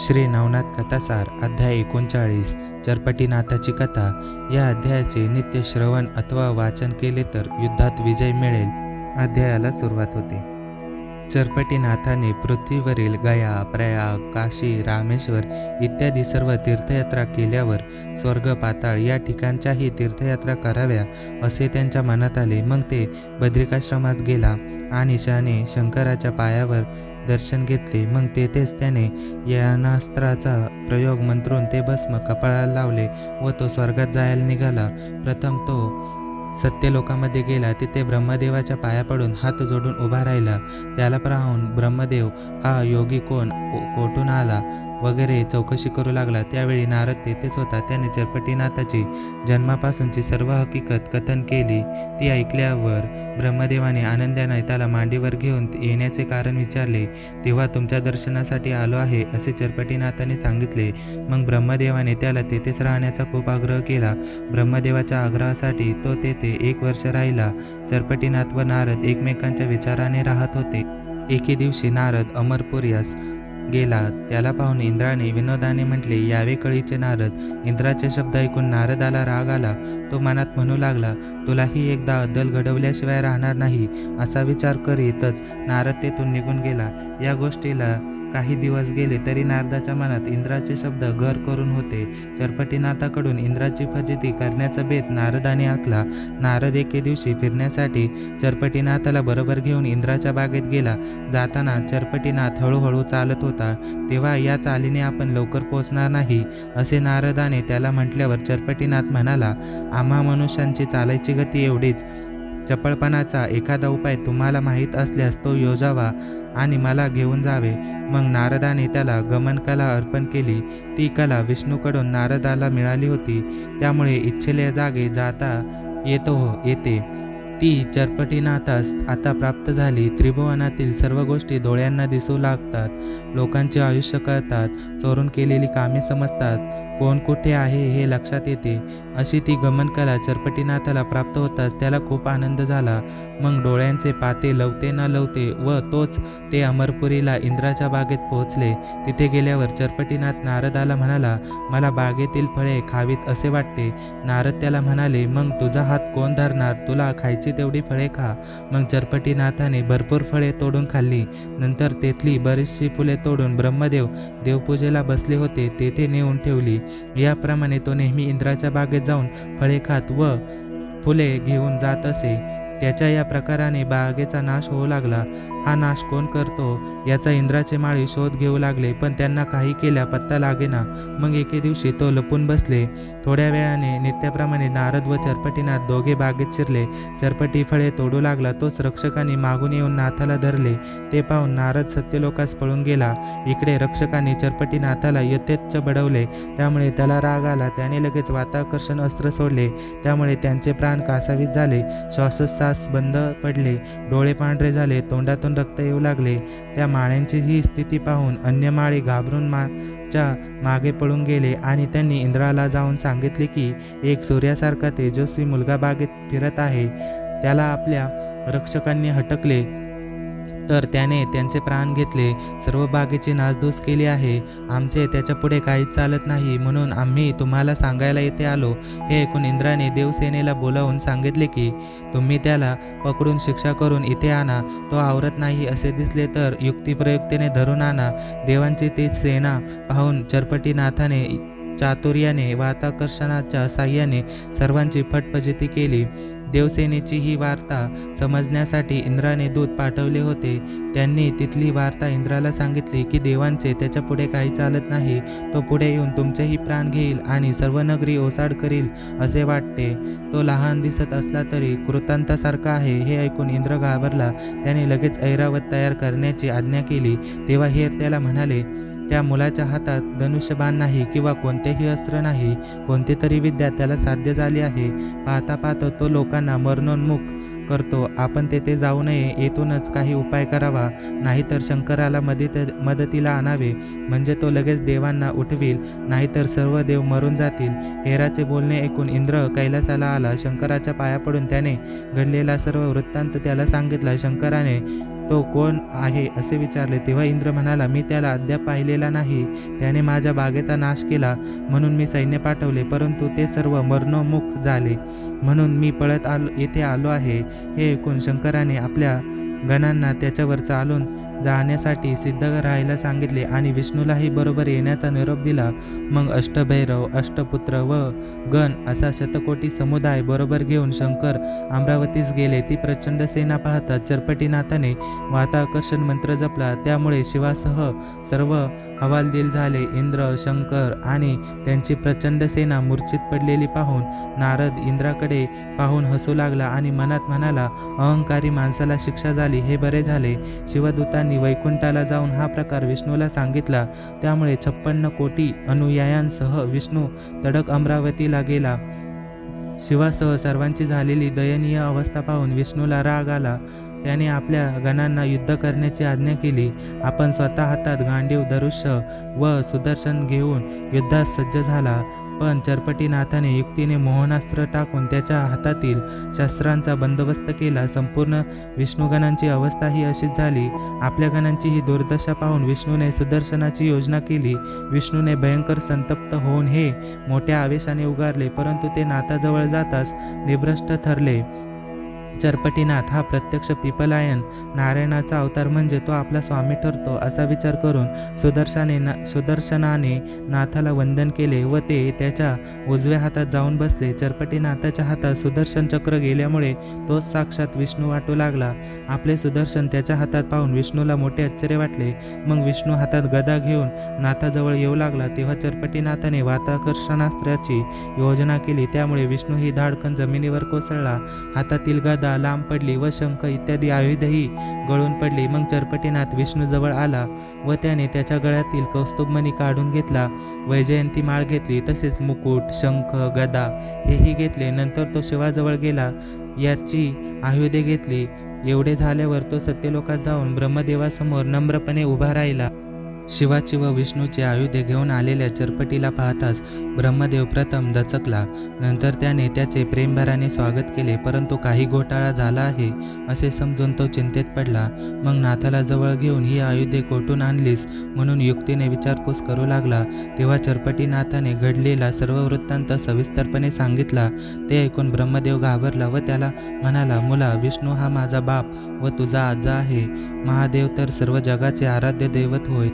श्री नवनाथ कथासार अध्याय एकोणचाळीस चरपटीनाथाची कथा. या अध्यायाचे नित्य श्रवण अथवा वाचन केले तर युद्धात विजय मिळेल अध्यायाला सुरुवात होते. चरपटीनाथाने पृथ्वीवरील गया प्रयाग काशी रामेश्वर इत्यादी सर्व तीर्थयात्रा केल्यावर स्वर्ग पाताळ या ठिकाणच्याही तीर्थयात्रा कराव्या असे त्यांच्या मनात आले. मग ते बद्रिकाश्रमात गेला आणि शाने शंकराच्या पायावर दर्शन घेतले. मग तेथेच त्याने यानास्त्राचा प्रयोग मंत्रून ते भस्म कपाळाला लावले व तो स्वर्गात जायला निघाला. प्रथम तो सत्यलोकामध्ये गेला. तिथे ब्रह्मदेवाच्या पाया पडून हात जोडून उभा राहिला. त्याला पाहून ब्रह्मदेव हा योगी कोण? कोठून आला? वगैरे चौकशी करू लागला. त्यावेळी नारद तेथेच होता. त्याने चरपटीनाथाची जन्मापासूनची सर्व हकीकत कथन केली. ती ऐकल्यावर ब्रह्मदेवाने आनंदाने त्याला मांडीवर घेऊन येण्याचे कारण विचारले. तेव्हा तुमच्या दर्शनासाठी आलो आहे असे चरपटीनाथाने सांगितले. मग ब्रह्मदेवाने त्याला तेथेच राहण्याचा खूप आग्रह केला. ब्रह्मदेवाच्या आग्रहासाठी तो तेथे एक वर्ष राहिला. चरपटीनाथ व नारद एकमेकांच्या विचाराने राहत होते. एके दिवशी नारद अमरपुर्यास गेला त्याला पाहून इंद्राने विनोदाने म्हटले यावे कळीचे नारद. इंद्राचे शब्द ऐकून नारदाला राग आला. तो मनात म्हणू लागला तुलाही एकदा अद्दल घडवल्याशिवाय राहणार नाही असा विचार करीतच नारद तेथून निघून गेला. या गोष्टीला काही दिवस गेले तरी नारदाच्या मनात इंद्राचे शब्द घर करून होते. चरपटीनाथाकडून इंद्राची फजिती करण्याचा बेत नारदाने आखला. नारद एके दिवशी फिरण्यासाठी चरपटीनाथाला बरोबर घेऊन इंद्राच्या बागेत गेला. जाताना चरपटीनाथ हळूहळू चालत होता. तेव्हा या चालीने आपण लवकर पोचणार नाही असे नारदाने त्याला म्हटल्यावर चरपटीनाथ म्हणाला आम्हा मनुष्यांची चालायची गती एवढीच. चपळपणाचा एखादा उपाय तुम्हाला माहीत असल्यास तो योजावा आणि मला घेऊन जावे. मग नारदाने त्याला गमनकला अर्पण केली. ती कला विष्णूकडून नारदाला मिळाली होती. त्यामुळे इच्छेल्या जागे जाता येतो हो येते. ती चरपटीनाथास आता प्राप्त झाली. त्रिभुवनातील सर्व गोष्टी डोळ्यांना दिसू लागतात. लोकांचे आयुष्य कळतात. चोरून केलेली कामे समजतात. कोण कुठे आहे हे लक्षात येते. अशी ती गमनकला चरपटीनाथाला प्राप्त होताच त्याला खूप आनंद झाला. मग डोळ्यांचे पाते लवते न लवते व तोच ते अमरपुरीला इंद्राच्या बागेत पोहोचले. तिथे गेल्यावर चरपटीनाथ नारदाला म्हणाला मला बागेतील फळे खावीत असे वाटते. नारद त्याला म्हणाले मग तुझा हात कोण धरणार? तुला खायची तेवढी फळे खा. मग चरपटीनाथाने भरपूर फळे तोडून खाल्ली. नंतर तेथली बरीचशी फुले तोडून ब्रह्मदेव देवपूजेला बसले होते. तेथे नेऊन ठेवली. याप्रमाणे तो नेहमी इंद्राच्या बागेत जाऊन फळे खात व फुले घेऊन जात असे. त्याच्या या प्रकाराने बागेचा नाश होऊ लागला. हा नाश कोण करतो? याचा इंद्राचे माळी शोध घेऊ लागले पण त्यांना काही केल्या पत्ता लागेना. मग एके दिवशी तो लपून बसले. थोड्या वेळाने नित्याप्रमाणे नारद व चरपटीनाथ दोघे बागेत शिरले. चरपटी फळे तोडू लागला तोच रक्षकाने मागून येऊन नाथाला धरले. ते पाहून नारद सत्यलोकास पळून गेला. इकडे रक्षकाने चरपटीनाथाला यथेच्छ बडवले. त्यामुळे त्याला राग आला त्याने लगेच वाताकर्षण अस्त्र सोडले. त्यामुळे त्यांचे प्राण कासावीस झाले. श्वासोच्छ्वास बंद पडले. डोळे पांढरे झाले तोंडातून रक्त येऊ लागले. त्या माळ्यांची ही स्थिती पाहून अन्य माळी घाबरून माच्या मागे पळून गेले आणि त्यांनी इंद्राला जाऊन सांगितले की एक सूर्यासारखा तेजस्वी मुलगा बागेत फिरत आहे. त्याला आपल्या रक्षकांनी हटकले. तर त्याने त्यांचे प्राण घेतले सर्व बागेची नासधूस केली आहे. आमचे त्याच्या पुढे काहीच चालत नाही म्हणून आम्ही तुम्हाला सांगायला येथे आलो. हे ऐकून इंद्राने देवसेनेला बोलावून सांगितले की तुम्ही त्याला पकडून शिक्षा करून इथे आणा. तो आवरत नाही असे दिसले तर युक्तिप्रयुक्तीने धरून आणा. देवांची ती सेना पाहून चरपटीनाथाने चातुर्याने वाताकर्षणाच्या साह्याने सर्वांची फटफजिती केली. देवसेनेची ही वार्ता समजण्यासाठी इंद्राने दूत पाठवले होते. त्यांनी तिथली वार्ता इंद्राला सांगितली की देवांचे त्याच्या पुढे काही चालत नाही. तो पुढे येऊन तुमचेही प्राण घेईल आणि सर्व नगरी ओसाड करील असे वाटते. तो लहान दिसत असला तरी कृतांतासारखा आहे हे ऐकून इंद्र घाबरला. त्याने लगेच ऐरावत तयार करण्याची आज्ञा केली. तेव्हा हेर त्याला म्हणाले त्या मुलाच्या हातात धनुष्यबाण नाही किंवा कोणतेही अस्त्र नाही कोणती तरी विद्या त्याला साध्य झाली आहे. पाहता पाहता तो लोकांना मरणोन्मुख करतो. आपण तेथे जाऊ नये येथूनच काही उपाय करावा. नाहीतर शंकराला मदत मदतीला आणावे. म्हणजे तो लगेच देवांना उठविल. नाहीतर सर्व देव मरून जातील. हेराचे बोलणे ऐकून इंद्र कैलासाला आला. शंकराच्या पाया पडून त्याने घडलेला सर्व वृत्तांत त्याला सांगितला. शंकराने तो कोण आहे असे विचारले. तेव्हा इंद्र म्हणाला मी त्याला अद्याप पाहिलेला नाही. त्याने माझ्या बागेचा नाश केला म्हणून मी सैन्य पाठवले परंतु ते सर्व मरणोमुख झाले. म्हणून मी पळत आलो येथे आलो आहे. हे ऐकून शंकराने आपल्या गणांना त्याच्यावर चालून जाण्यासाठी सिद्ध राहायला सांगितले आणि विष्णूलाही बरोबर येण्याचा निरोप दिला. मग अष्टभैरव अष्टपुत्र व गण असा शतकोटी समुदाय बरोबर घेऊन शंकर अमरावतीस गेले. ती प्रचंड सेना पाहता चरपटीनाथाने वाताकर्षण मंत्र जपला. त्यामुळे शिवासह सर्व हवालदिल झाले. इंद्र शंकर आणि त्यांची प्रचंड सेना मूर्छित पडलेली पाहून नारद इंद्राकडे पाहून हसू लागला आणि मनात म्हणाला अहंकारी माणसाला शिक्षा झाली हे बरे झाले. शिवदूतांनी वैकुंठाला जाऊन हा प्रकार विष्णूला सांगितला. त्यामुळे छप्पन्न कोटी अनुयायांसह विष्णू तडक अमरावतीला गेला. शिवासह सर्वांची झालेली दयनीय अवस्था पाहून विष्णूला राग आला. त्याने आपल्या गणांना युद्ध करण्याची आज्ञा केली. आपण स्वतः हातात गांडीव धनुष्य व सुदर्शन घेऊन युद्धास सज्ज झाला. पण चरपटीनाथाने युक्तीने मोहनास्त्र टाकून त्याच्या हातातील शस्त्रांचा बंदोबस्त केला. संपूर्ण विष्णुगणांची अवस्था ही अशीच झाली. आपल्या गणांची ही दुर्दशा पाहून विष्णूने सुदर्शनाची योजना केली. विष्णूने भयंकर संतप्त होऊन हे मोठ्या आवेशाने उगारले परंतु ते नाथाजवळ जाताच निभ्रष्ट ठरले. चरपटीनाथ हा प्रत्यक्ष पिपलायन नारायणाचा अवतार म्हणजे तो आपला स्वामी ठरतो असा विचार करून सुदर्शने ना सुदर्शनाने नाथाला वंदन केले व ते त्याच्या उजव्या हातात जाऊन बसले. चरपटीनाथाच्या हातात सुदर्शन चक्र गेल्यामुळे तो साक्षात विष्णू वाटू लागला. आपले सुदर्शन त्याच्या हातात पाहून विष्णूला मोठे आश्चर्य वाटले. मग विष्णू हातात गदा घेऊन नाथाजवळ येऊ लागला. तेव्हा चरपटीनाथाने वाताकर्षणास्त्राची योजना केली. त्यामुळे विष्णू ही धाडकन जमिनीवर कोसळला. हातातील गदा लांब पडली व शंख इत्यादी आयुधही गळून पडली. मग चरपटीनाथ विष्णूजवळ आला व त्याने त्याच्या गळ्यातील कौस्तुभमणी काढून घेतला. वैजयंती माळ घेतली तसेच मुकुट शंख गदा हेही घेतले. नंतर तो शिवाजवळ गेला याची आयुधे घेतली. एवढे झाल्यावर तो सत्यलोकात जाऊन ब्रह्मदेवासमोर नम्रपणे उभा राहिला. शिवाची व विष्णूची आयुधे घेऊन आलेल्या चरपटीला पाहताच ब्रह्मदेव प्रथम दचकला. नंतर त्याने त्याचे प्रेमभराने स्वागत केले परंतु काही घोटाळा झाला आहे असे समजून तो चिंतेत पडला. मग नाथाला जवळ घेऊन ही आयुधे कोठून आणलीस? म्हणून युक्तीने विचारपूस करू लागला. तेव्हा चरपटीनाथाने घडलेला सर्व वृत्तांत सविस्तरपणे सांगितला. ते ऐकून ब्रह्मदेव घाबरला व त्याला म्हणाला मुला विष्णू हा माझा बाप व तुझा आजा आहे. महादेव तर सर्व जगाचे आराध्य दैवत होय.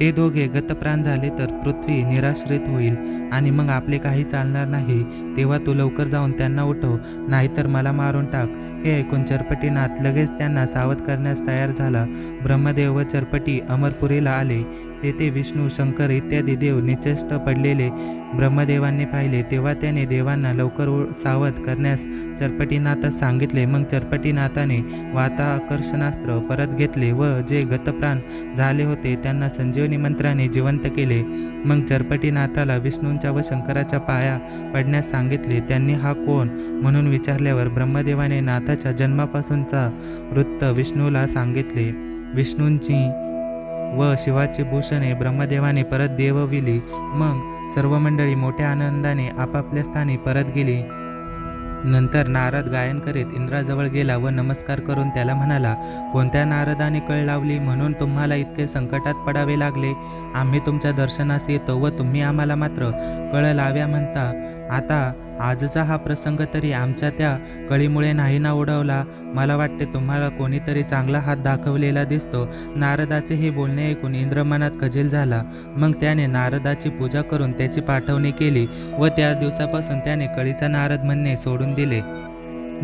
ते दोघे गतप्राण झाले तर पृथ्वी निराश्रित होईल आणि मग आपले काही चालणार नाही. तेव्हा तू लवकर जाऊन त्यांना उठव नाहीतर मला मारून टाक. हे ऐकून चरपटीनाथ लगेच त्यांना सावध करण्यास तयार झाला. ब्रह्मदेव व चरपटी अमरपुरीला आले. तेथे विष्णू शंकर इत्यादी देव निचेष्ट पडलेले. ब्रह्मदेवांनी पाहिले तेव्हा त्याने देवांना लवकर सावध करण्यास चरपटीनाथास सांगितले. मग चरपटीनाथाने वाताकर्षणास्त्र परत घेतले व जे गतप्राण झाले होते त्यांना संजीवनी मंत्राने जिवंत केले. मग चरपटीनाथाला विष्णूंच्या व शंकराच्या पाया पडण्यास सांगितले त्यांनी हा कोण? म्हणून विचारल्यावर ब्रह्मदेवाने नाथाच्या जन्मापासूनचा वृत्त विष्णूला सांगितले. विष्णूंची व शिवाची भूषणे ब्रह्मदेवाने परत देवविली. मग सर्व मंडळी मोठ्या आनंदाने आपापल्या स्थानी परत गेली. नंतर नारद गायन करीत इंद्राजवळ गेला व नमस्कार करून त्याला म्हणाला कोणत्या नारदाने कळ लावली म्हणून तुम्हाला इतके संकटात पडावे लागले? आम्ही तुमच्या दर्शनास येतो व तुम्ही आम्हाला मात्र कळ लाव्या म्हणता. आता आजचा हा प्रसंग तरी आमच्या त्या कळीमुळे नाही ना उडवला. मला वाटते तुम्हाला कोणीतरी चांगला हात दाखवलेला दिसतो. नारदाचे हे बोलणे ऐकून इंद्र मनात खजील झाला. मग त्याने नारदाची पूजा करून त्याची पाठवणी केली व त्या दिवसापासून त्याने कळीचा नारद म्हणणे सोडून दिले.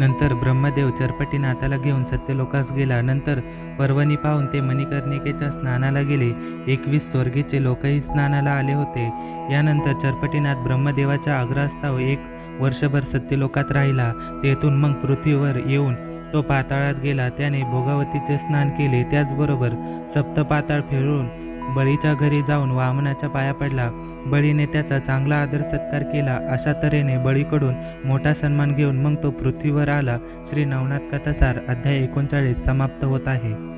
नंतर ब्रह्मदेव चरपटीनाथाला घेऊन सत्यलोकास गेला. नंतर पर्वणी पाहून ते मणिकर्णिकेच्या स्नानाला गेले. एकवीस स्वर्गीचे लोकही स्नानाला आले होते. यानंतर चरपटीनाथ ब्रह्मदेवाच्या आग्रहास्ताव एक वर्षभर सत्यलोकात राहिला. तेथून मग पृथ्वीवर येऊन तो पाताळात गेला. त्याने भोगावतीचे स्नान केले. त्याचबरोबर सप्तपाताळ फिरून बळीच्या घरी जाऊन वामनाच्या पाया पडला. बळीने त्याचा चांगला आदर सत्कार केला. अशा तऱ्हेने बळीकडून मोठा सन्मान घेऊन मग तो पृथ्वीवर आला. श्री नवनाथ कथासार अध्याय एकोणचाळीस समाप्त होत आहे.